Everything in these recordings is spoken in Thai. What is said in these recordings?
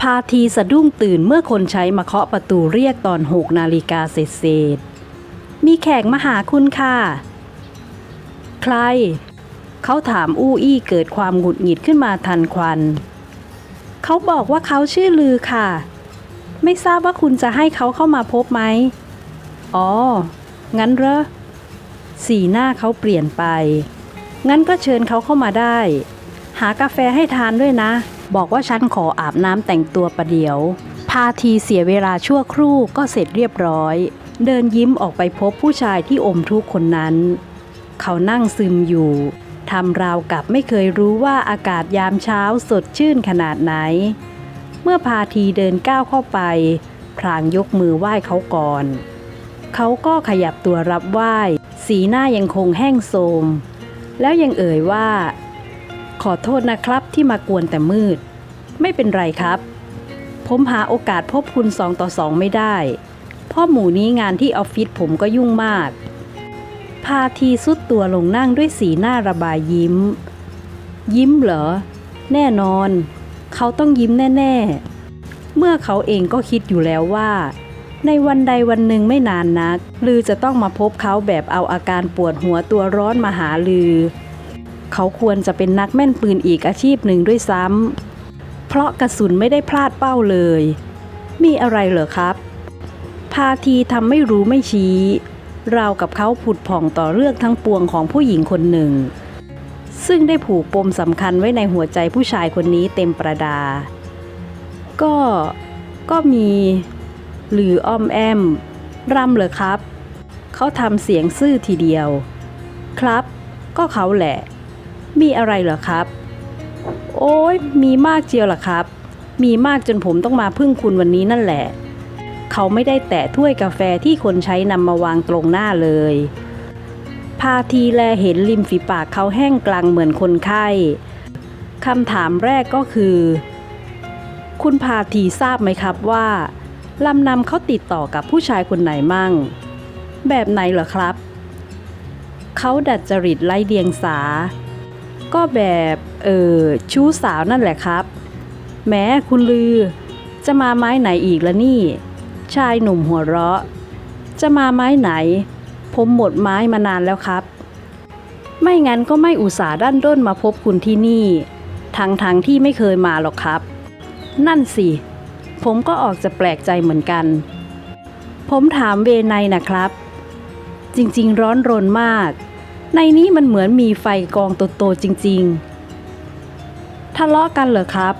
พาทีสะดุ้งตื่นเมื่อคนใช้มาเคาะประตูเรียกตอนหกนาฬิกาเศษมีแขกมาหาคุณค่ะ ใคร เขาถามอู้อี้เกิดความหงุดหงิดขึ้นมาทันควัน เขาบอกว่าเขาชื่อลือค่ะ ไม่ทราบว่าคุณจะให้เขาเข้ามาพบไหม อ๋อ งั้นเหรอ สีหน้าเขาเปลี่ยนไป งั้นก็เชิญเขาเข้ามาได้ หากาแฟให้ทานด้วยนะ บอกว่าฉันขออาบน้ำแต่งตัวประเดี๋ยว พาทีเสียเวลาชั่วครู่ก็เสร็จเรียบร้อย เดินยิ้มออกไปพบผู้ชายที่อมทุกข์คนนั้น เขานั่งซึมอยู่ทำราวกับไม่เคยรู้ว่าอากาศยามเช้าสดชื่นขนาดไหน เมื่อพาทีเดินก้าวเข้าไป พรางยกมือไหว้เขาก่อน เขาก็ขยับตัวรับไหว้ สีหน้ายังคงแห้งโทรมแล้วยังเอ่ยว่า ขอโทษนะครับที่มากวนแต่มืด ไม่เป็นไรครับ ผมหาโอกาสพบคุณสองต่อสองไม่ได้เพ่อหมูนี้งานที่ออฟฟิศผมก็ยุ่งมาก พาทีสุดตัวลงนั่งด้วยสีหน้าระบายยิ้ม ยิ้มเหรอ แน่นอน เขาต้องยิ้มแน่ ๆ เมื่อเขาเองก็คิดอยู่แล้วว่า ในวันใดวันหนึ่งไม่นานนัก ลือจะต้องมาพบเขาแบบเอาอาการปวดหัวตัวร้อนมาหาลือ เขาควรจะเป็นนักแม่นปืนอีกอาชีพหนึ่งด้วยซ้ำ เพราะกระสุนไม่ได้พลาดเป้าเลย มีอะไรเหรอครับ พาทีทำไม่รู้ไม่ชี้ราวกับเขาผุดผ่องต่อเรื่องทั้งปวงของผู้หญิงคนหนึ่ง ซึ่งได้ผูกปมสำคัญไว้ในหัวใจผู้ชายคนนี้เต็มประดา ก็ก็มีหรืออ้อมแอมรำเหรอครับ เขาทำเสียงซื่อทีเดียว ครับ ก็เขาแหละ มีอะไรเหรอครับ โอ้ยมีมากเจียวล่ะครับ มีมากจนผมต้องมาพึ่งคุณวันนี้นั่นแหละ เขาไม่ได้แตะถ้วยกาแฟที่คนใช้นำมาวางตรงหน้าเลย พาทีแลเห็นริมฝีปากเขาแห้งกลางเหมือนคนไข้คำถามแรกก็คือ คุณพาทีทราบไหมครับว่าลำนำเขาติดต่อกับผู้ชายคนไหนมั่ง แบบไหนเหรอครับ เขาดัดจริตไล่เดียงสา ก็แบบเออชู้สาวนั่นแหละครับ แม้คุณลือ จะมาไม้ไหนอีกละนี่ ชายหนุ่มหัวเราะ จะมาไม้ไหน ผมหมดไม้มานานแล้วครับ ไม่งั้นก็ไม่อุตส่าห์ด้านด้นมาพบคุณที่นี่ ทั้งทั้งที่ไม่เคยมาหรอกครับ นั่นสิ ผมก็ออกจะแปลกใจเหมือนกัน ผมถามเวไนนะครับ จริงๆ ร้อนรนมาก ในนี้มันเหมือนมีไฟกองโตๆจริงๆ ทะเลาะกันเหรอครับ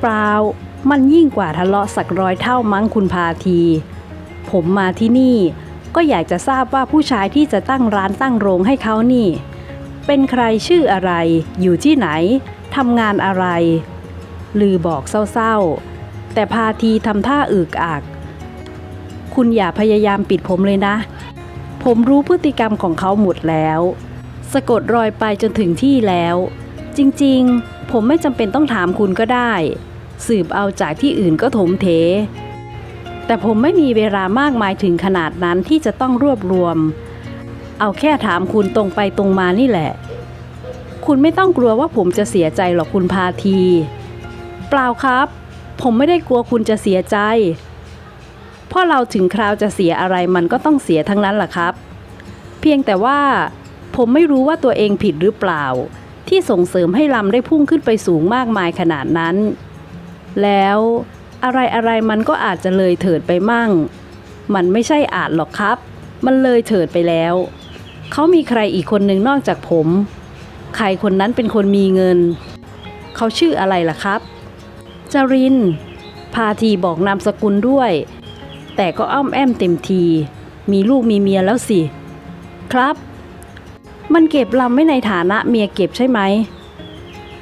เปล่า มันยิ่งกว่าทะเลาะสักร้อยเท่ามั้งคุณพาที ผมมาที่นี่ก็อยากจะทราบว่าผู้ชายที่จะตั้งร้านตั้งโรงให้เขานี่ เป็นใครชื่ออะไร อยู่ที่ไหน ทำงานอะไร ลือบอกเศร้าๆ แต่พาทีทำท่าอึกอัก คุณอย่าพยายามปิดผมเลยนะ ผมรู้พฤติกรรมของเขาหมดแล้ว สะกดรอยไปจนถึงที่แล้ว จริงๆ ผมไม่จำเป็นต้องถามคุณก็ได้ สืบเอาจากที่อื่นก็ถมเท แต่ผมไม่มีเวลามากมายถึงขนาดนั้นที่จะต้องรวบรวม เอาแค่ถามคุณตรงไปตรงมานี่แหละ คุณไม่ต้องกลัวว่าผมจะเสียใจหรอกคุณพาที เปล่าครับ ผมไม่ได้กลัวคุณจะเสียใจ เพราะเราถึงคราวจะเสียอะไรมันก็ต้องเสียทั้งนั้นแหละครับ เพียงแต่ว่า ผมไม่รู้ว่าตัวเองผิดหรือเปล่า ที่ส่งเสริมให้ลำได้พุ่งขึ้นไปสูงมากมายขนาดนั้น แล้วอะไรอะไรมันก็อาจจะเลยเถิดไปมั่ง มันไม่ใช่อาจหรอกครับ มันเลยเถิดไปแล้ว เขามีใครอีกคนหนึ่งนอกจากผม ใครคนนั้นเป็นคนมีเงิน เขาชื่ออะไรล่ะครับ จริน พาทีบอกนามสกุลด้วย แต่ก็อ้อมแอมเต็มที มีลูกมีเมียแล้วสิ ครับ มันเก็บลำไว้ในฐานะเมียเก็บใช่ไหม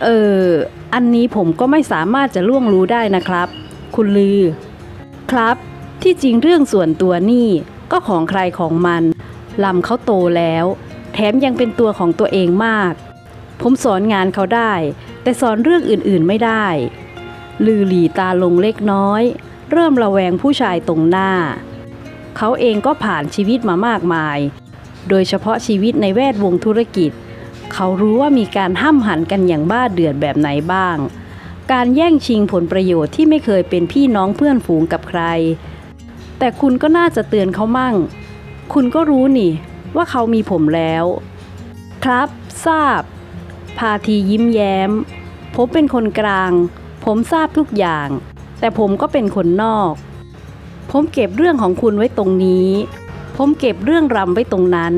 เออ อันนี้ผมก็ไม่สามารถจะล่วงรู้ได้นะครับ คุณลือ ครับ ที่จริงเรื่องส่วนตัวนี่ก็ของใครของมันลำเขาโตแล้ว แถมยังเป็นตัวของตัวเองมาก ผมสอนงานเขาได้ แต่สอนเรื่องอื่นๆไม่ได้ ลือหลีตาลงเล็กน้อย เริ่มระแวงผู้ชายตรงหน้า เขาเองก็ผ่านชีวิตมามากมาย โดยเฉพาะชีวิตในแวดวงธุรกิจ เขารู้ว่ามีการห้ำหันกันอย่างบ้าเดือดแบบไหนบ้าง การแย่งชิงผลประโยชน์ที่ไม่เคยเป็นพี่น้องเพื่อนฝูงกับใคร แต่คุณก็น่าจะเตือนเขามั่ง คุณก็รู้นี่ ว่าเขามีผมแล้ว ครับ ทราบ พาทียิ้มแย้ม ผมเป็นคนกลาง ผมทราบทุกอย่าง แต่ผมก็เป็นคนนอก ผมเก็บเรื่องของคุณไว้ตรงนี้ ผมเก็บเรื่องรำไว้ตรงนั้น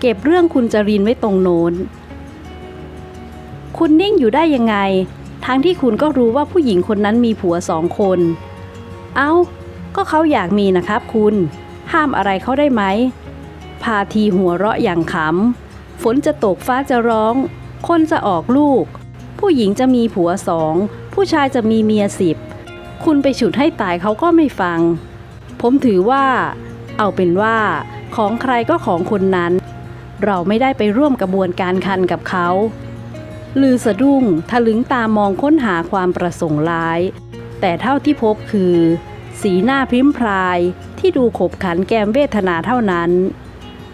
เก็บเรื่องคุณจรินไว้ตรงโน้น คุณนิ่งอยู่ได้ยังไง ทั้งที่คุณก็รู้ว่าผู้หญิงคนนั้นมีผัวสองคน เอา้า ก็เขาอยากมีนะครับคุณ ห้ามอะไรเขาได้ไหม พาทีหัวเราะอย่างขำ ฝนจะตกฟ้าจะร้อง คนจะออกลูก ผู้หญิงจะมีผัวสอง ผู้ชายจะมีเมียสิบ คุณไปฉุดให้ตายเขาก็ไม่ฟัง ผมถือว่า เอาเป็นว่า ของใครก็ของคนนั้น เราไม่ได้ไปร่วมกระบวนการคันกับเขาลือสะดุ้งทะลึงตามองค้นหาความประสงค์ร้าย แต่เท่าที่พบคือ สีหน้าพริ้มพรายที่ดูขบขันแกมเวทนาเท่านั้น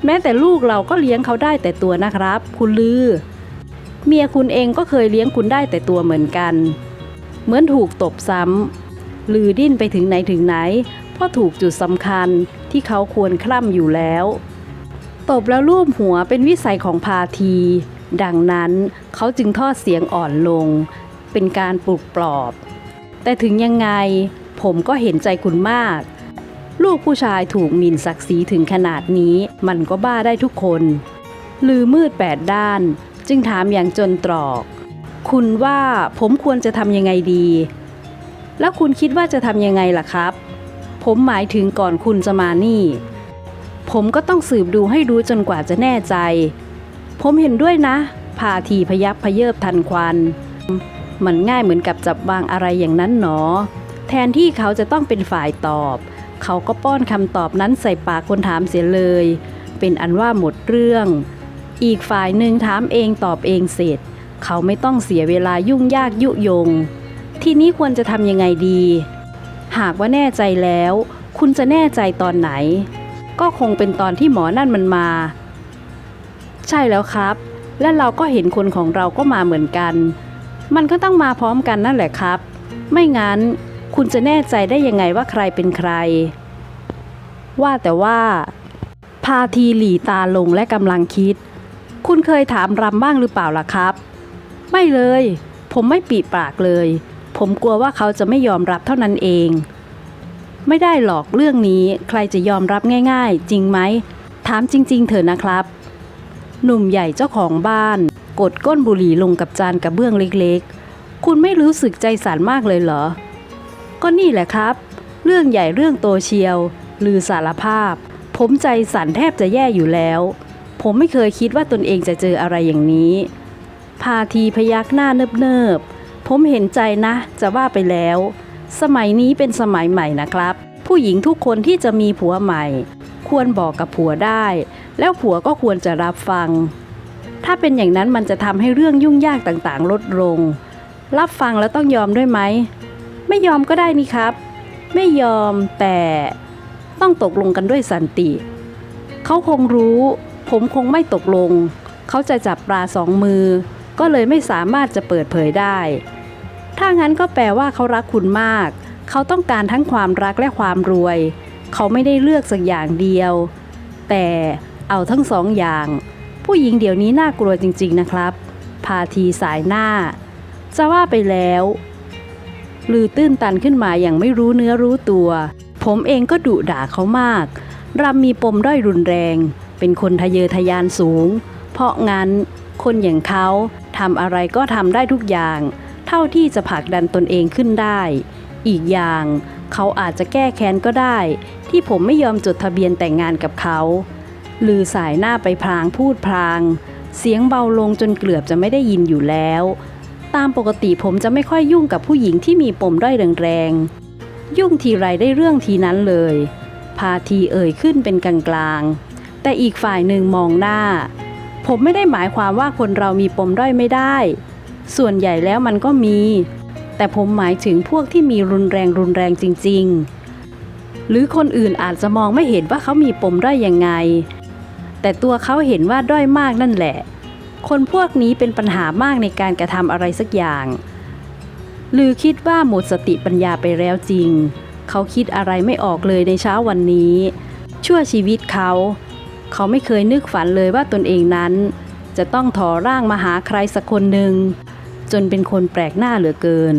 แม้แต่ลูกเราก็เลี้ยงเขาได้แต่ตัวนะครับ คุณลือ เมียคุณเองก็เคยเลี้ยงคุณได้แต่ตัวเหมือนกัน เหมือนถูกตบซ้ำ ลือดิ้นไปถึงไหนถึงไหน เพราะถูกจุดสำคัญที่เขาควรคล่ำอยู่แล้ว ตบแล้วลูบหัวเป็นวิสัยของพาที ดังนั้นเขาจึงทอดเสียงอ่อนลง เป็นการปลุกปลอบ แต่ถึงยังไงผมก็เห็นใจคุณมาก ลูกผู้ชายถูกหมิ่นศักดิ์ศรีถึงขนาดนี้มันก็บ้าได้ทุกคน ลือมืดแปดด้าน จึงถามอย่างจนตรอก คุณว่าผมควรจะทำยังไงดี แล้วคุณคิดว่าจะทำยังไงล่ะครับ ผมหมายถึงก่อนคุณจะมานี่ ผมก็ต้องสืบดูให้รู้จนกว่าจะแน่ใจ ผมเห็นด้วยนะพาทีพยับพเยิบทันควัน มันง่ายเหมือนกับจับวางอะไรอย่างนั้นหนอ แทนที่เขาจะต้องเป็นฝ่ายตอบ เขาก็ป้อนคำตอบนั้นใส่ปากคนถามเสียเลย เป็นอันว่าหมดเรื่อง อีกฝ่ายหนึ่งถามเองตอบเองเสร็จ เขาไม่ต้องเสียเวลายุ่งยากยุยง ทีนี้ควรจะทำยังไงดี หากว่าแน่ใจแล้ว คุณจะแน่ใจตอนไหน ก็คงเป็นตอนที่หมอนั่นมันมา ใช่แล้วครับ และเราก็เห็นคนของเราก็มาเหมือนกัน มันก็ต้องมาพร้อมกันนั่นแหละครับ ไม่งั้นคุณจะแน่ใจได้ยังไงว่าใครเป็นใคร ว่าแต่ว่า พาทีหลีตาลงและกำลังคิด คุณเคยถามรำบ้างหรือเปล่าล่ะครับ ไม่เลย ผมไม่ปีปากเลย ผมกลัวว่าเขาจะไม่ยอมรับเท่านั้นเอง ไม่ได้หรอกเรื่องนี้ใครจะยอมรับง่าย ๆ จริงไหม ถามจริง ๆ เถอะนะครับ หนุ่มใหญ่เจ้าของบ้าน กดก้นบุหรี่ลงกับจานกระเบื้องเล็กๆ คุณไม่รู้สึกใจสั่นมากเลยเหรอ ก็นี่แหละครับ เรื่องใหญ่เรื่องโตเชียว ลือสารภาพ ผมใจสั่นแทบจะแย่อยู่แล้ว ผมไม่เคยคิดว่าตนเองจะเจออะไรอย่างนี้ พาทีพยักหน้าเนิบๆ ผมเห็นใจนะ จะว่าไปแล้ว สมัยนี้เป็นสมัยใหม่นะครับ ผู้หญิงทุกคนที่จะมีผัวใหม่ ควรบอกกับผัวได้ แล้วผัวก็ควรจะรับฟัง ถ้าเป็นอย่างนั้นมันจะทำให้เรื่องยุ่งยากต่างๆ ลดลง รับฟังแล้วต้องยอมด้วยไหม ไม่ยอมก็ได้นี่ครับ ไม่ยอมแต่ต้องตกลงกันด้วยสันติ เขาคงรู้ ผมคงไม่ตกลง เขาจะจับปลาสองมือก็เลยไม่สามารถจะเปิดเผยได้ ถ้างั้นก็แปลว่าเขารักคุณมาก เขาต้องการทั้งความรักและความรวย เขาไม่ได้เลือกสักอย่างเดียว แต่เอาทั้งสองอย่าง ผู้หญิงเดี๋ยวนี้น่ากลัวจริง ๆนะครับ พาทีสายหน้า จะว่าไปแล้วลือตื้นตันขึ้นมาอย่างไม่รู้เนื้อรู้ตัว ผมเองก็ดุด่าเขามาก รำมีปมด้อยรุนแรง เป็นคนทะเยอทะยานสูง เพราะงั้น คนอย่างเขาทำอะไรก็ทำได้ทุกอย่าง เท่าที่จะผลักดันตนเองขึ้นได้ อีกอย่างเขาอาจจะแก้แค้นก็ได้ ที่ผมไม่ยอมจดทะเบียนแต่งงานกับเขาลือสายหน้าไปพลางพูดพลาง เสียงเบาลงจนเกือบจะไม่ได้ยินอยู่แล้ว ตามปกติผมจะไม่ค่อยยุ่งกับผู้หญิงที่มีปมด้อยแรงๆยุ่งทีไรได้เรื่องทีนั้นเลย พาทีเอ่ยขึ้นเป็นกลางๆแต่อีกฝ่ายหนึ่งมองหน้า ผมไม่ได้หมายความว่าคนเรามีปมด้อยไม่ได้ ส่วนใหญ่แล้วมันก็มี แต่ผมหมายถึงพวกที่มีรุนแรงรุนแรงจริง ๆ หรือคนอื่นอาจจะมองไม่เห็นว่าเขามีปมด้อยยังไง แต่ตัวเขาเห็นว่าด้อยมากนั่นแหละ คนพวกนี้เป็นปัญหามากในการกระทำอะไรสักอย่างลือคิดว่าหมดสติปัญญาไปแล้วจริง เขาคิดอะไรไม่ออกเลยในเช้าวันนี้ ชั่วชีวิตเขา เขาไม่เคยนึกฝันเลยว่าตนเองนั้นจะต้องถอร่างมาหาใครสักคนหนึ่ง จนเป็นคนแปลกหน้าเหลือเกิน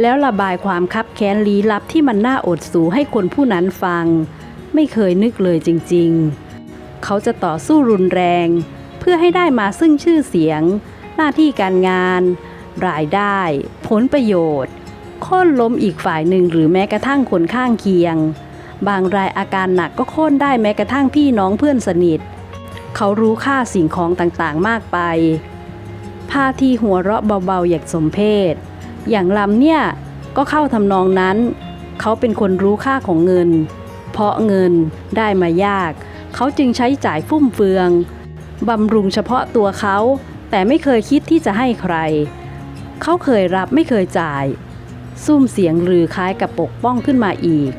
แล้วระบายความคับแค้นลี้ลับที่มันน่าอดสูให้คนผู้นั้นฟัง ไม่เคยนึกเลยจริงๆ เขาจะต่อสู้รุนแรง เพื่อให้ได้มาซึ่งชื่อเสียง หน้าที่การงาน รายได้ ผลประโยชน์โค่นล้มอีกฝ่ายหนึ่งหรือแม้กระทั่งคนข้างเคียง บางรายอาการหนักก็โค่นได้แม้กระทั่งพี่น้องเพื่อนสนิท เขารู้ค่าสิ่งของต่างๆมากไป พาทีหัวเราะเบาๆอย่างสมเพศ อย่างลำเนี่ยก็เข้าทำนองนั้น เขาเป็นคนรู้ค่าของเงิน เพราะเงินได้มายาก เขาจึงใช้จ่ายฟุ่มเฟืองบำรุงเฉพาะตัวเขา แต่ไม่เคยคิดที่จะให้ใคร เขาเคยรับไม่เคยจ่าย ซุ่มเสียงหรือคล้ายกับปกป้องขึ้นมาอีก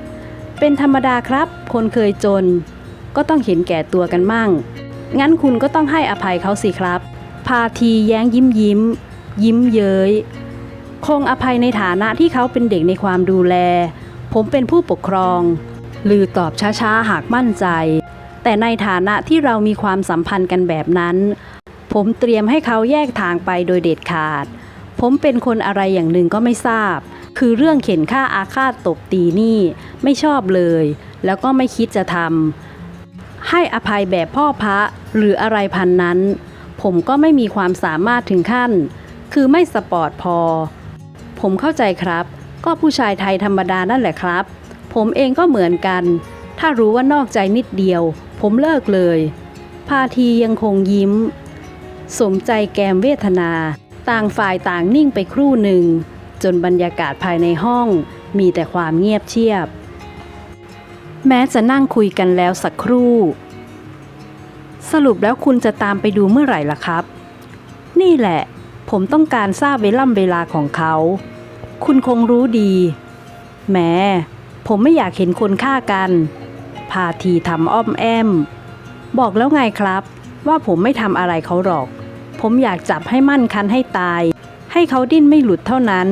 เป็นธรรมดาครับ คนเคยจน ก็ต้องเห็นแก่ตัวกันมั่ง งั้นคุณก็ต้องให้อภัยเขาสิครับาทีแย้งยิ้มยิ้ม ยิ้มเย้ย คงอภัยในฐานะที่เขาเป็นเด็กในความดูแล ผมเป็นผู้ปกครอง ลือตอบช้าๆ หากมั่นใจ แต่ในฐานะที่เรามีความสัมพันธ์กันแบบนั้น ผมเตรียมให้เขาแยกทางไปโดยเด็ดขาด ผมเป็นคนอะไรอย่างหนึ่งก็ไม่ทราบ คือเรื่องเข็นฆ่าอาฆาตตบตีนี่ ไม่ชอบเลย แล้วก็ไม่คิดจะทำให้อภัยแบบพ่อพระหรืออะไรพันนั้น ผมก็ไม่มีความสามารถถึงขั้น คือไม่สปอร์ตพอ ผมเข้าใจครับ ก็ผู้ชายไทยธรรมดานั่นแหละครับ ผมเองก็เหมือนกัน ถ้ารู้ว่านอกใจนิดเดียว ผมเลิกเลย พาทียังคงยิ้ม สมใจแกมเวทนา ต่างฝ่ายต่างนิ่งไปครู่หนึ่ง จนบรรยากาศภายในห้อง มีแต่ความเงียบเชียบ แม้จะนั่งคุยกันแล้วสักครู่ สรุปแล้วคุณจะตามไปดูเมื่อไหร่ล่ะครับ นี่แหละ ผมต้องการทราบเวล่ำเวลาของเขา คุณคงรู้ดีแหมผมไม่อยากเห็นคนฆ่ากัน พาทีทำอ้อมแอม บอกแล้วไงครับ ว่าผมไม่ทำอะไรเขาหรอก ผมอยากจับให้มั่นคันให้ตาย ให้เขาดิ้นไม่หลุดเท่านั้น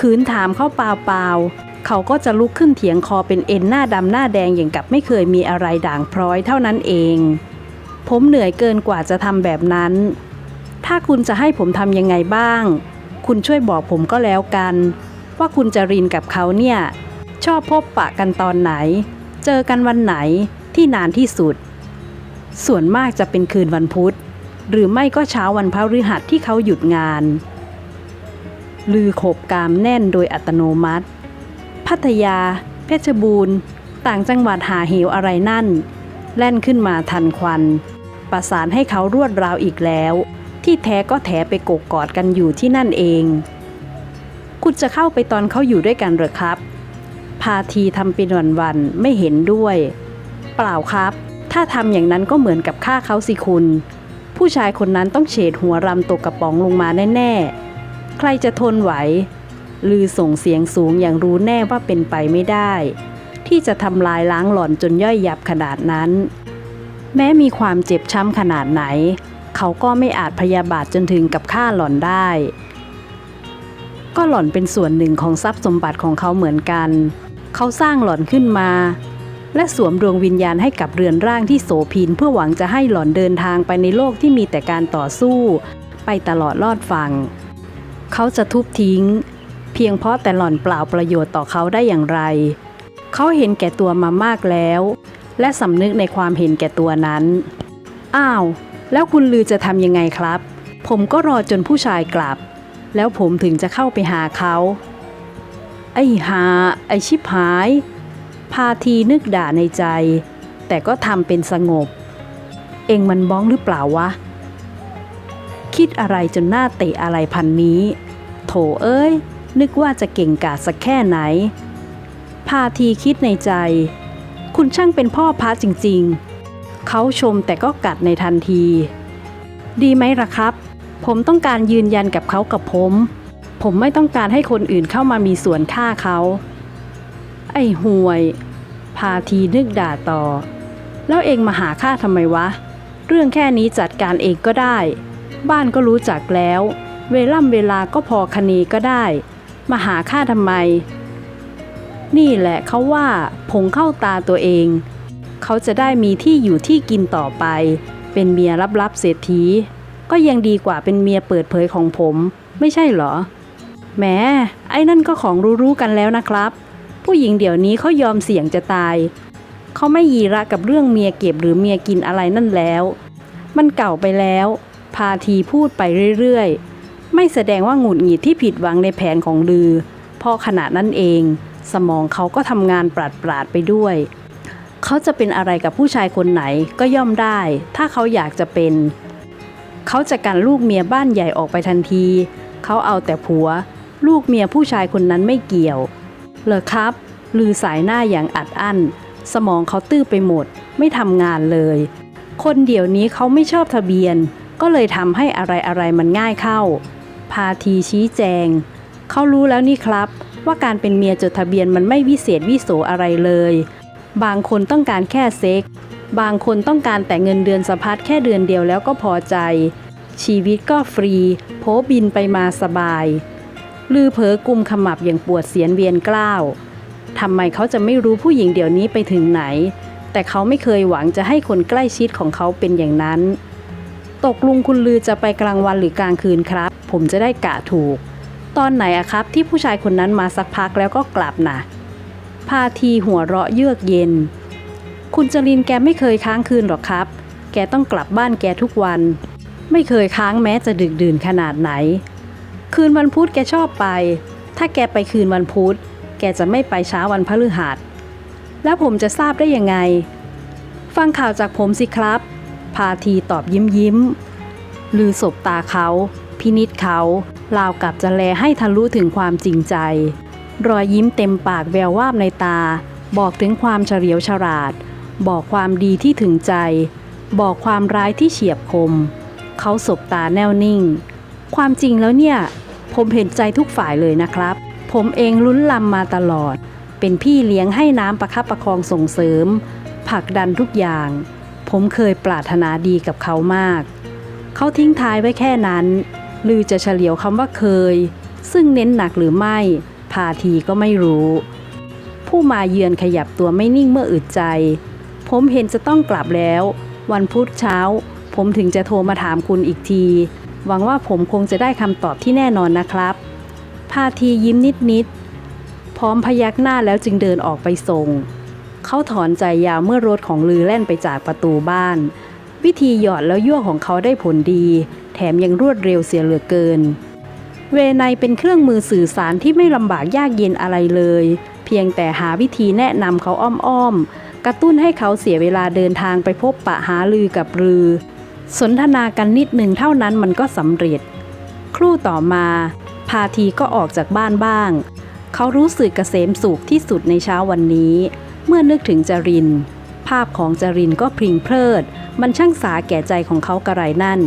ขืนถามเขาเปล่าๆเขาก็จะลุกขึ้นเถียงคอเป็นเอ็นหน้าดำหน้าแดงอย่างกับไม่เคยมีอะไรด่างพร้อยเท่านั้นเอง ผมเหนื่อยเกินกว่าจะทำแบบนั้น ถ้าคุณจะให้ผมทำยังไงบ้าง คุณช่วยบอกผมก็แล้วกัน ว่าคุณจะรินกับเขาเนี่ย ชอบพบปะกันตอนไหน เจอกันวันไหนที่นานที่สุด ส่วนมากจะเป็นคืนวันพุธ หรือไม่ก็เช้าวันพฤหัสที่เขาหยุดงาน ลือขบกามแน่นโดยอัตโนมัติ พัทยา เพชรบูรณ์ ต่างจังหวัดหาเหวอะไรนั่น แล่นขึ้นมาทันควัน ประสานให้เขารวดราวอีกแล้ว ที่แท้ก็แถไปกกกอดกันอยู่ที่นั่นเอง คุณจะเข้าไปตอนเขาอยู่ด้วยกันหรือครับ พาทีทำเป็นวันๆไม่เห็นด้วย เปล่าครับ ถ้าทำอย่างนั้นก็เหมือนกับฆ่าเขาสิคุณ ผู้ชายคนนั้นต้องเฉดหัวรำตกกระป๋องลงมาแน่ๆ ใครจะทนไหวลือส่งเสียงสูงอย่างรู้แน่ว่าเป็นไปไม่ได้ ที่จะทำลายล้างหล่อนจนย่อยยับขนาดนั้น แม้มีความเจ็บช้ำขนาดไหน เขาก็ไม่อาจพยาบาทจนถึงกับฆ่าหล่อนได้ ก็หล่อนเป็นส่วนหนึ่งของทรัพย์สมบัติของเขาเหมือนกัน เขาสร้างหล่อนขึ้นมา และสวมดวงวิญญาณให้กับเรือนร่างที่โสพินเพื่อหวังจะให้หล่อนเดินทางไปในโลกที่มีแต่การต่อสู้ ไปตลอดลอดฟังเขาจะทุบทิ้ง เพียงเพราะแต่หล่อนเปล่าประโยชน์ต่อเขาได้อย่างไร เขาเห็นแก่ตัวมามากแล้ว และสำนึกในความเห็นแก่ตัวนั้น อ้าว แล้วคุณลือจะทำยังไงครับ ผมก็รอจนผู้ชายกลับ แล้วผมถึงจะเข้าไปหาเขา ไอ้หา ไอชิบหาย พาทีนึกด่าในใจ แต่ก็ทำเป็นสงบ เองมันบ้องหรือเปล่าวะ คิดอะไรจนหน้าเตะอะไรพันนี้ โถเอ้ย นึกว่าจะเก่งกาจสักแค่ไหน พาทีคิดในใจ คุณช่างเป็นพ่อพระจริงๆ เขาชมแต่ก็กัดในทันที ดีไหมล่ะครับ ผมต้องการยืนยันกับเขากับผม ผมไม่ต้องการให้คนอื่นเข้ามามีส่วนฆ่าเขา ไอ้ห่วย พาทีนึกด่าต่อ แล้วเองมาหาข้าทำไมวะ เรื่องแค่นี้จัดการเองก็ได้ บ้านก็รู้จักแล้ว เวล่ำเวลาก็พอคณีก็ได้ มาหาข้าทำไม นี่แหละเขาว่าผงเข้าตาตัวเอง เขาจะได้มีที่อยู่ที่กินต่อไป เป็นเมียลับๆเศรษฐี ก็ยังดีกว่าเป็นเมียเปิดเผยของผม ไม่ใช่เหรอแหมไอ้นั่นก็ของรู้ๆกันแล้วนะครับ ผู้หญิงเดี๋ยวนี้เขายอมเสี่ยงจะตาย เขาไม่ยีระกับเรื่องเมียเก็บหรือเมียกินอะไรนั่นแล้ว มันเก่าไปแล้ว พาทีพูดไปเรื่อยๆ ไม่แสดงว่าหงุดหงิดที่ผิดหวังในแผนของลือเพราะขณะนั้นเอง สมองเขาก็ทำงานปราดปราดๆไปด้วย เขาจะเป็นอะไรกับผู้ชายคนไหนก็ย่อมได้ ถ้าเขาอยากจะเป็น เขาจะกันลูกเมียบ้านใหญ่ออกไปทันที เขาเอาแต่ผัว ลูกเมียผู้ชายคนนั้นไม่เกี่ยว เหรอครับ ลือสายหน้าอย่างอัดอั้น สมองเขาตื้อไปหมด ไม่ทำงานเลย คนเดี๋ยวนี้เขาไม่ชอบทะเบียน ก็เลยทำให้อะไรอะไรๆมันง่ายเข้า พาทีชี้แจง เขารู้แล้วนี่ครับ ว่าการเป็นเมียจดทะเบียนมันไม่วิเศษวิโสอะไรเลย บางคนต้องการแค่เซ็ก บางคนต้องการแต่เงินเดือนสะพัดแค่เดือนเดียวแล้วก็พอใจ ชีวิตก็ฟรีโผบินไปมาสบาย ลือเผลอกุมขมับอย่างปวดเสียนเวียนกล้าวทำไมเขาจะไม่รู้ผู้หญิงเดี๋ยวนี้ไปถึงไหน แต่เขาไม่เคยหวังจะให้คนใกล้ชิดของเขาเป็นอย่างนั้น ตกลุงคุณลือจะไปกลางวันหรือกลางคืนครับ ผมจะได้กะถูก ตอนไหนอะครับ ที่ผู้ชายคนนั้นมาสักพักแล้วก็กลับนะพาทีหัวเราะเยือกเย็น คุณจรินแกไม่เคยค้างคืนหรอกครับ แกต้องกลับบ้านแกทุกวัน ไม่เคยค้างแม้จะดึกดื่นขนาดไหน คืนวันพุธแกชอบไป ถ้าแกไปคืนวันพุธแกจะไม่ไปเช้าวันพฤหัส แล้วผมจะทราบได้ยังไง ฟังข่าวจากผมสิครับ พาทีตอบยิ้มยิ้ม ลือสบตาเขา พินิษเขาลาวกับจะแลให้ทะลุถึงความจริงใจ รอยยิ้มเต็มปากแวววาบในตา บอกถึงความเฉลียวฉลาด บอกความดีที่ถึงใจ บอกความร้ายที่เฉียบคม เขาสบตาแน่วนิ่ง ความจริงแล้วเนี่ย ผมเห็นใจทุกฝ่ายเลยนะครับ ผมเองลุ้นลำมาตลอด เป็นพี่เลี้ยงให้น้ำประคับประคองส่งเสริมผลักดันทุกอย่าง ผมเคยปรารถนาดีกับเขามาก เขาทิ้งท้ายไว้แค่นั้น ลือจะเฉลียวคำว่าเคย ซึ่งเน้นหนักหรือไม่ พาทีก็ไม่รู้ ผู้มาเยือนขยับตัวไม่นิ่งเมื่ออึดใจ ผมเห็นจะต้องกลับแล้ว วันพุธเช้า ผมถึงจะโทรมาถามคุณอีกที หวังว่าผมคงจะได้คำตอบที่แน่นอนนะครับ พาทียิ้มนิดๆพร้อมพยักหน้าแล้วจึงเดินออกไปส่งเขาถอนใจยาวเมื่อรถของลือแล่นไปจากประตูบ้าน วิธีหยอดแล้วยั่วของเขาได้ผลดี แถมยังรวดเร็วเสียเหลือเกิน เวไนเป็นเครื่องมือสื่อสารที่ไม่ลำบากยากเย็นอะไรเลย เพียงแต่หาวิธีแนะนำเขาอ้อมๆ กระตุ้นให้เขาเสียเวลาเดินทางไปพบปะหาลือกับลือ สนทนากันนิดหนึ่งเท่านั้นมันก็สำเร็จ ครู่ต่อมา พาทีก็ออกจากบ้านบ้าง เขารู้สึกเกษมสุขที่สุดในเช้าวันนี้ เมื่อนึกถึงจรินภาพของจรินก็พริงเพลิด มันช่างสาแก่ใจของเขากระไรนั่น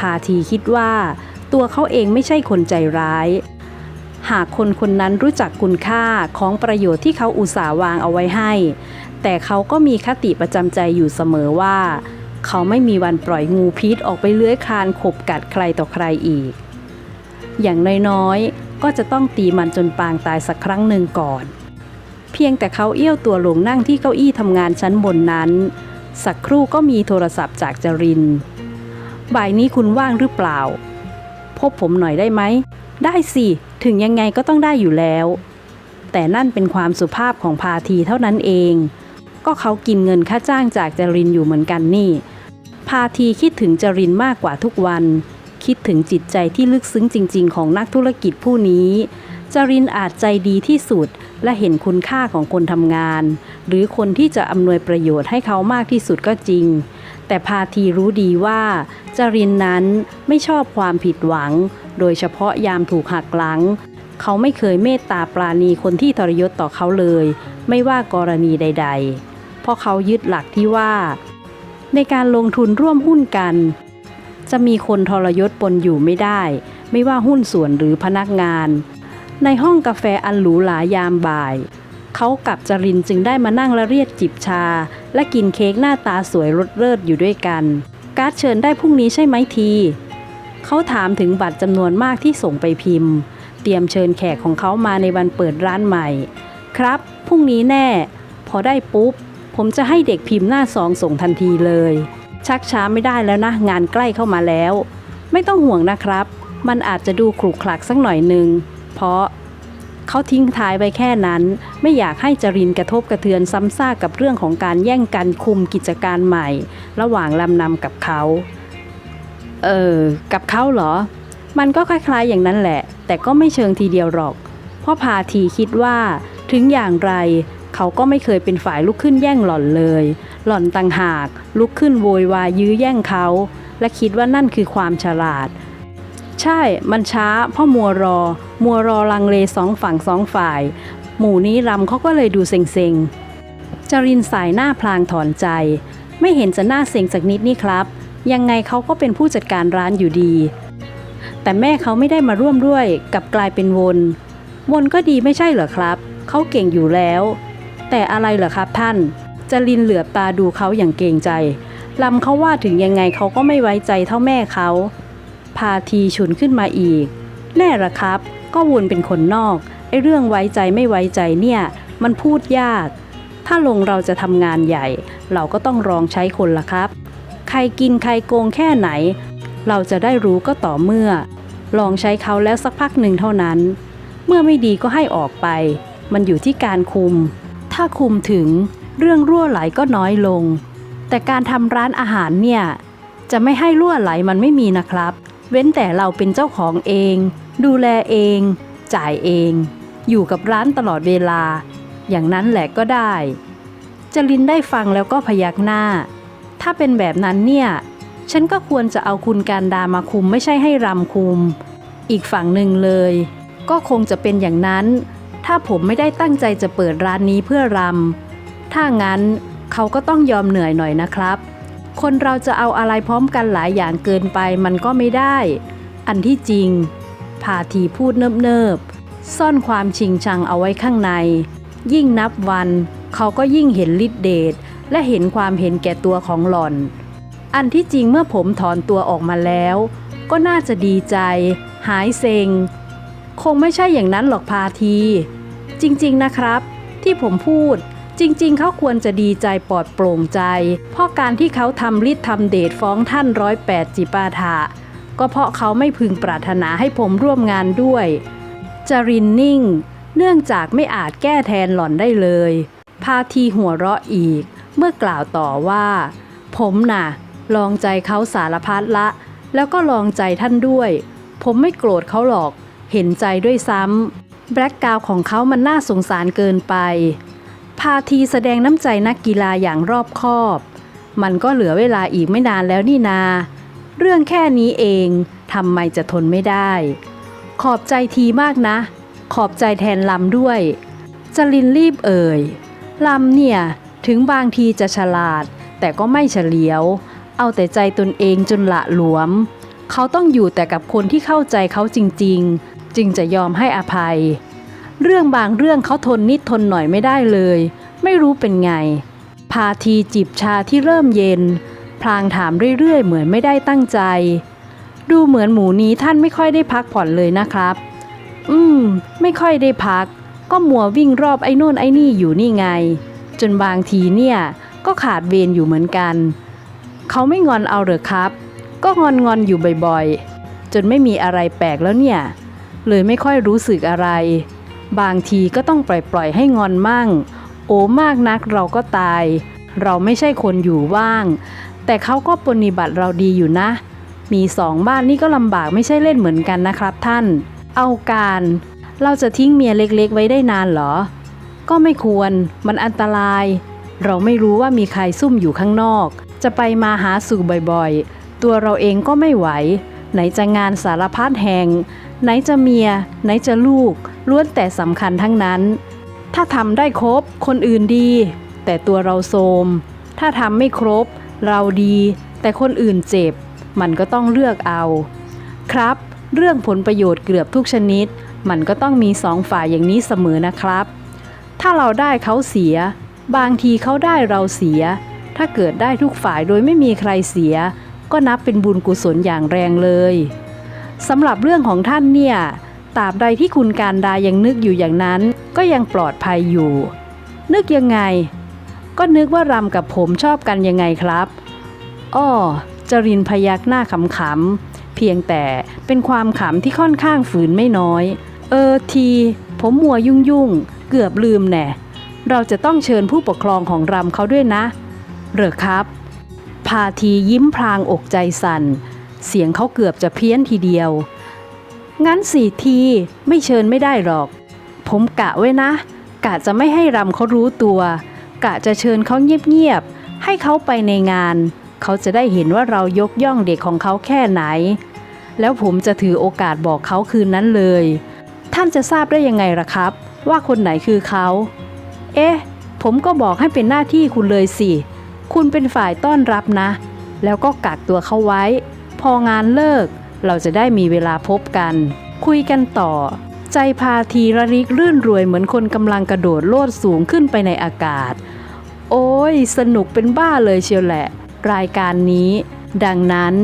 พาทีคิดว่า ตัวเขาเองไม่ใช่คนใจร้าย หากคนคนนั้นรู้จักคุณค่าของประโยชน์ที่เขาอุตส่าห์วางเอาไว้ให้ แต่เขาก็มีคติประจำใจอยู่เสมอว่า เขาไม่มีวันปล่อยงูพิษออกไปเลื้อยคลานขบกัดใครต่อใครอีก อย่างน้อยๆ ก็จะต้องตีมันจนปางตายสักครั้งหนึ่งก่อน เพียงแต่เขาเอี้ยวตัวลงนั่งที่เก้าอี้ทำงานชั้นบนนั้น สักครู่ก็มีโทรศัพท์จากจริน บ่ายนี้คุณว่างหรือเปล่า พบผมหน่อยได้ไหม ได้สิ ถึงยังไงก็ต้องได้อยู่แล้ว แต่นั่นเป็นความสุภาพของพาทีเท่านั้นเอง ก็เขากินเงินค่าจ้างจากจรินอยู่เหมือนกันนี่ พาทีคิดถึงจรินมากกว่าทุกวัน คิดถึงจิตใจที่ลึกซึ้งจริง ๆ ของนักธุรกิจผู้นี้ จรินอาจใจดีที่สุดและเห็นคุณค่าของคนทำงาน หรือคนที่จะอำนวยประโยชน์ให้เขามากที่สุดก็จริง แต่พาทีรู้ดีว่าจรินนั้นไม่ชอบความผิดหวัง โดยเฉพาะยามถูกหักหลัง เขาไม่เคยเมตตาปราณีคนที่ทรยศต่อเขาเลย ไม่ว่ากรณีใด ๆ เพราะเขายึดหลักที่ว่า ในการลงทุนร่วมหุ้นกัน จะมีคนทรยศปนอยู่ไม่ได้ ไม่ว่าหุ้นส่วนหรือพนักงาน ในห้องกาแฟอันหรูหรายามบ่าย เขากับจรินจึงได้มานั่งละเรียดจิบชา และกินเค้กหน้าตาสวยรสเลิศอยู่ด้วยกัน การ์ดเชิญได้พรุ่งนี้ใช่ไหมทีเขาถามถึงบัตรจำนวนมากที่ส่งไปพิมพ์ เตรียมเชิญแขกของเขามาในวันเปิดร้านใหม่ ครับพรุ่งนี้แน่ พอได้ปุ๊บ ผมจะให้เด็กพิมพ์หน้าซองส่งทันทีเลย ชักช้าไม่ได้แล้วนะ งานใกล้เข้ามาแล้ว ไม่ต้องห่วงนะครับ มันอาจจะดูขรุขระสักหน่อยนึง เพราะ เขาทิ้งท้ายไว้แค่นั้น ไม่อยากให้จรินกระทบกระเทือนซ้ำซากกับเรื่องของการแย่งกันคุมกิจการใหม่ ระหว่างลำนำกับเขา เออ กับเขาเหรอ มันก็คล้ายๆอย่างนั้นแหละ แต่ก็ไม่เชิงทีเดียวหรอกพราะพาทีคิดว่า ถึงอย่างไร เขาก็ไม่เคยเป็นฝ่ายลุกขึ้นแย่งหล่อนเลย หล่อนต่างหาก ลุกขึ้นโวยวายยื้อแย่งเขา และคิดว่านั่นคือความฉลาด ใช่มันช้าเพราะมัวรอ มัวรอลังเลสองฝั่งสองฝ่าย หมู่นี้รำเขาก็เลยดูเซ็งๆจรินสายหน้าพลางถอนใจ ไม่เห็นจะน่าเซ็งสักนิดนี่ครับ ยังไงเขาก็เป็นผู้จัดการร้านอยู่ดี แต่แม่เขาไม่ได้มาร่วมด้วยกับกลายเป็นวน วนก็ดีไม่ใช่เหรอครับ เขาเก่งอยู่แล้ว แต่อะไรเหรอครับท่านจรินเหลือบตาดูเขาอย่างเกรงใจลำเขาว่าถึงยังไงเขาก็ไม่ไว้ใจเท่าแม่เขา พาทีฉุนขึ้นมาอีก แน่ละครับ ก็วนเป็นคนนอกไอ้เรื่องไว้ใจไม่ไว้ใจเนี่ย มันพูดยาก ถ้าลงเราจะทำงานใหญ่ เราก็ต้องลองใช้คนละครับ ใครกินใครโกงแค่ไหน เราจะได้รู้ก็ต่อเมื่อ ลองใช้เขาแล้วสักพักหนึ่งเท่านั้น เมื่อไม่ดีก็ให้ออกไป มันอยู่ที่การคุม ถ้าคุมถึงเรื่องรั่วไหลก็น้อยลง แต่การทำร้านอาหารเนี่ย จะไม่ให้รั่วไหลมันไม่มีนะครับ เว้นแต่เราเป็นเจ้าของเอง ดูแลเอง จ่ายเอง อยู่กับร้านตลอดเวลา อย่างนั้นแหละก็ได้จรินได้ฟังแล้วก็พยักหน้า ถ้าเป็นแบบนั้นเนี่ย ฉันก็ควรจะเอาคุณการดามาคุมไม่ใช่ให้รำคุม อีกฝั่งหนึ่งเลย ก็คงจะเป็นอย่างนั้น ถ้าผมไม่ได้ตั้งใจจะเปิดร้านนี้เพื่อรำถ้างั้นเขาก็ต้องยอมเหนื่อยหน่อยนะครับ คนเราจะเอาอะไรพร้อมกันหลายอย่างเกินไปมันก็ไม่ได้ อันที่จริงพาทีพูดเนิบๆ ซ่อนความชิงชังเอาไว้ข้างใน ยิ่งนับวัน เขาก็ยิ่งเห็นฤทธิเดชและเห็นความเห็นแก่ตัวของหล่อน อันที่จริงเมื่อผมถอนตัวออกมาแล้ว ก็น่าจะดีใจ หายเซงคงไม่ใช่อย่างนั้นหรอกพาที จริงๆนะครับ ที่ผมพูด จริงๆ เขาควรจะดีใจปลอดโปร่งใจ เพราะการที่เขาทำฤทธิ์ทำเดชฟ้องท่านร้อยแปดจิปาถะก็เพราะเขาไม่พึงปรารถนาให้ผมร่วมงานด้วย จรินนิ่ง เนื่องจากไม่อาจแก้แทนหล่อนได้เลย พาทีหัวเราะอีก เมื่อกล่าวต่อว่า ผมน่ะ ลองใจเขาสารพัดละ แล้วก็ลองใจท่านด้วย ผมไม่โกรธเขาหรอก เห็นใจด้วยซ้ำแบล็กกราวด์ของเขามันน่าสงสารเกินไป พาทีแสดงน้ำใจนักกีฬาอย่างรอบคอบ มันก็เหลือเวลาอีกไม่นานแล้วนี่นา เรื่องแค่นี้เองทำไมจะทนไม่ได้ ขอบใจทีมากนะ ขอบใจแทนลำด้วยจรินรีบเอ่ยลำเนี่ยถึงบางทีจะฉลาด แต่ก็ไม่เฉลียว เอาแต่ใจตนเองจนละหลวม เขาต้องอยู่แต่กับคนที่เข้าใจเขาจริง ๆ จึงจะยอมให้อภัย เรื่องบางเรื่องเขาทนนิดทนหน่อยไม่ได้เลย ไม่รู้เป็นไง พาทีจิบชาที่เริ่มเย็น พลางถามเรื่อยๆ เหมือนไม่ได้ตั้งใจ ดูเหมือนหมูนี้ท่านไม่ค่อยได้พักผ่อนเลยนะครับ อืม ไม่ค่อยได้พัก ก็มัววิ่งรอบไอ้โน่นไอ้นี่อยู่นี่ไง จนบางทีเนี่ย ก็ขาดเวรอยู่เหมือนกัน เขาไม่งอนเอาเหรอครับ ก็งอนงอนอยู่บ่อยๆ จนไม่มีอะไรแปลกแล้วเนี่ย เลยไม่ค่อยรู้สึกอะไร บางทีก็ต้องปล่อยปล่อยให้งอนมั่ง โอมากนักเราก็ตาย เราไม่ใช่คนอยู่ว่าง แต่เขาก็ปฏิบัติเราดีอยู่นะ มีสองบ้านนี่ก็ลำบากไม่ใช่เล่นเหมือนกันนะครับท่าน เอาการ เราจะทิ้งเมียเล็กๆ ไว้ได้นานเหรอ ก็ไม่ควร มันอันตราย เราไม่รู้ว่ามีใครซุ่มอยู่ข้างนอก จะไปมาหาสู่บ่อยๆ ตัวเราเองก็ไม่ไหว ไหนจะงานสารพัดแห่ง ไหนจะเมีย ไหนจะลูก ล้วนแต่สำคัญทั้งนั้น ถ้าทำได้ครบคนอื่นดี แต่ตัวเราโทมถ้าทำไม่ครบ เราดี แต่คนอื่นเจ็บ มันก็ต้องเลือกเอา ครับ เรื่องผลประโยชน์เกือบทุกชนิด มันก็ต้องมีสองฝ่ายอย่างนี้เสมอนะครับ ถ้าเราได้เขาเสีย บางทีเขาได้เราเสีย ถ้าเกิดได้ทุกฝ่ายโดยไม่มีใครเสีย ก็นับเป็นบุญกุศลอย่างแรงเลยสำหรับเรื่องของท่านเนี่ย ตราบใดที่คุณการดายังนึกอยู่อย่างนั้น ก็ยังปลอดภัยอยู่ นึกยังไง ก็นึกว่ารำกับผมชอบกันยังไงครับ อ้อ จรินพยักหน้าขำๆ เพียงแต่เป็นความขำที่ค่อนข้างฝืนไม่น้อย เออที ผมมัวยุ่งยุ่งๆเกือบลืมแน่ เราจะต้องเชิญผู้ปกครองของรำเขาด้วยนะ เหรอครับ พาทียิ้มพลางอกใจสั่น เสียงเขาเกือบจะเพี้ยนทีเดียว งั้นสี่ทีไม่เชิญไม่ได้หรอก ผมกะไว้นะ กะจะไม่ให้รำเขารู้ตัว กะจะเชิญเขาเงียบๆ ให้เขาไปในงาน เขาจะได้เห็นว่าเรายกย่องเด็กของเขาแค่ไหน แล้วผมจะถือโอกาสบอกเขาคืนนั้นเลย ท่านจะทราบได้ยังไงล่ะครับ ว่าคนไหนคือเขา เอ๊ะ ผมก็บอกให้เป็นหน้าที่คุณเลยสิ คุณเป็นฝ่ายต้อนรับนะ แล้วก็กักตัวเขาไว้ พองานเลิก เราจะได้มีเวลาพบกัน คุยกันต่อ ใจพาทีระริกรื่นรวยเหมือนคนกำลังกระโดดโลดสูงขึ้นไปในอากาศ โอ้ย สนุกเป็นบ้าเลยเชียวแหละ รายการนี้ ดังนั้น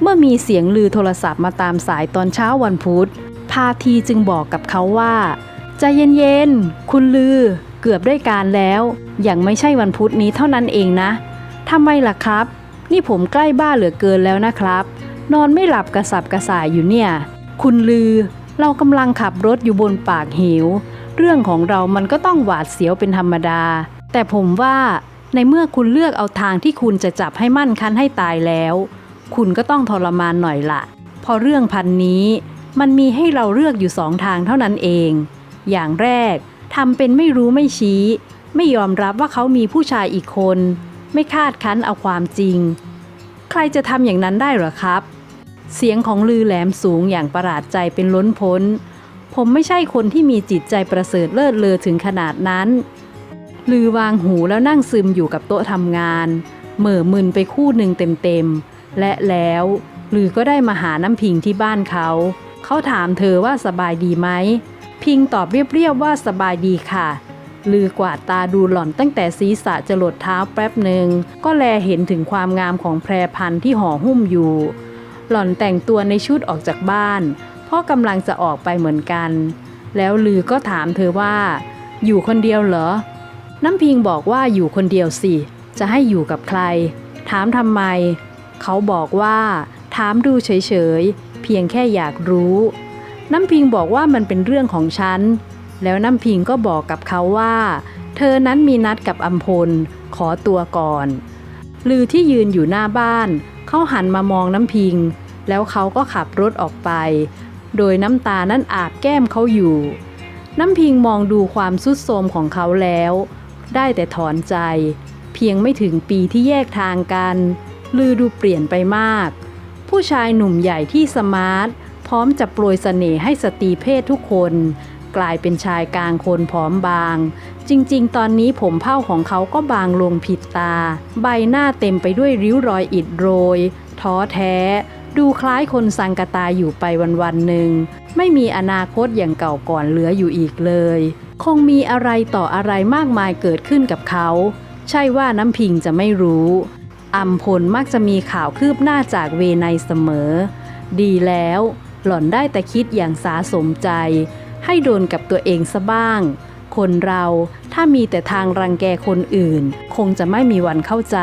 เมื่อมีเสียงลือโทรศัพท์มาตามสายตอนเช้าวันพุธ พาทีจึงบอกกับเขาว่า ใจเย็นๆ คุณลือ เกือบได้การแล้วอย่างไม่ใช่วันพุธนี้เท่านั้นเองนะทำไมล่ะครับ นี่ผมใกล้บ้านเหลือเกินแล้วนะครับ นอนไม่หลับกระสับกระส่ายอยู่เนี่ย คุณลือ เรากำลังขับรถอยู่บนปากเหว เรื่องของเรามันก็ต้องหวาดเสียวเป็นธรรมดา แต่ผมว่าในเมื่อคุณเลือกเอาทางที่คุณจะจับให้มั่นคันให้ตายแล้ว คุณก็ต้องทรมานหน่อยละเพราะเรื่องพันนี้ มันมีให้เราเลือกอยู่สองทางเท่านั้นเอง อย่างแรกทำเป็นไม่รู้ไม่ชี้ ไม่ยอมรับว่าเขามีผู้ชายอีกคน ไม่คาดคั้นเอาความจริง ใครจะทำอย่างนั้นได้หรอครับ เสียงของลือแหลมสูงอย่างประหลาดใจเป็นล้นพ้น ผมไม่ใช่คนที่มีจิตใจประเสริฐเลิศเลอถึงขนาดนั้น ลือวางหูแล้วนั่งซึมอยู่กับโต๊ะทำงาน เหม่อมึนไปคู่หนึ่งเต็มๆ และแล้วลือก็ได้มาหาน้ำพิงที่บ้านเขา เขาถามเธอว่าสบายดีไหม พิงตอบเรียบๆว่าสบายดีค่ะ ลือกวาดตาดูหล่อนตั้งแต่ศีรษะจะหลดเท้าแป๊บหนึ่งก็แลเห็นถึงความงามของแพรพันธุ์ที่ห่อหุ้มอยู่ หล่อนแต่งตัวในชุดออกจากบ้านพราะกำลังจะออกไปเหมือนกัน แล้วลือก็ถามเธอว่า อยู่คนเดียวเหรอ น้ำพิงบอกว่าอยู่คนเดียวสิ จะให้อยู่กับใคร ถามทำไม เขาบอกว่า ถามดูเฉยๆ เพียงแค่อยากรู้ น้ำพิงบอกว่ามันเป็นเรื่องของฉัน แล้วน้ำพิงก็บอกกับเขาว่า เธอนั้นมีนัดกับอัมพล ขอตัวก่อนลือที่ยืนอยู่หน้าบ้าน เขาหันมามองน้ำพิง แล้วเขาก็ขับรถออกไป โดยน้ำตานั้นอาบแก้มเขาอยู่ น้ำพิงมองดูความสุดโทมของเขาแล้ว ได้แต่ถอนใจ เพียงไม่ถึงปีที่แยกทางกัน ลือดูเปลี่ยนไปมาก ผู้ชายหนุ่มใหญ่ที่สมาร์ท พร้อมจะโปรยเสน่ห์ให้สตรีเพศทุกคน กลายเป็นชายกลางคนผอมบาง จริงๆ ตอนนี้ผมเผ้าของเขาก็บางลงผิดตา ใบหน้าเต็มไปด้วยริ้วรอยอิดโรย ท้อแท้ ดูคล้ายคนสังกตาอยู่ไปวันๆหนึ่ง ไม่มีอนาคตอย่างเก่าก่อนเหลืออยู่อีกเลย คงมีอะไรต่ออะไรมากมายเกิดขึ้นกับเขา ใช่ว่าน้ำพิงจะไม่รู้อัมพลมักจะมีข่าวคืบหน้าจากเวไนเสมอ ดีแล้ว หล่อนได้แต่คิดอย่างสาสมใจ ให้โดนกับตัวเองซะบ้าง คนเรา ถ้ามีแต่ทางรังแกคนอื่น คงจะไม่มีวันเข้าใจ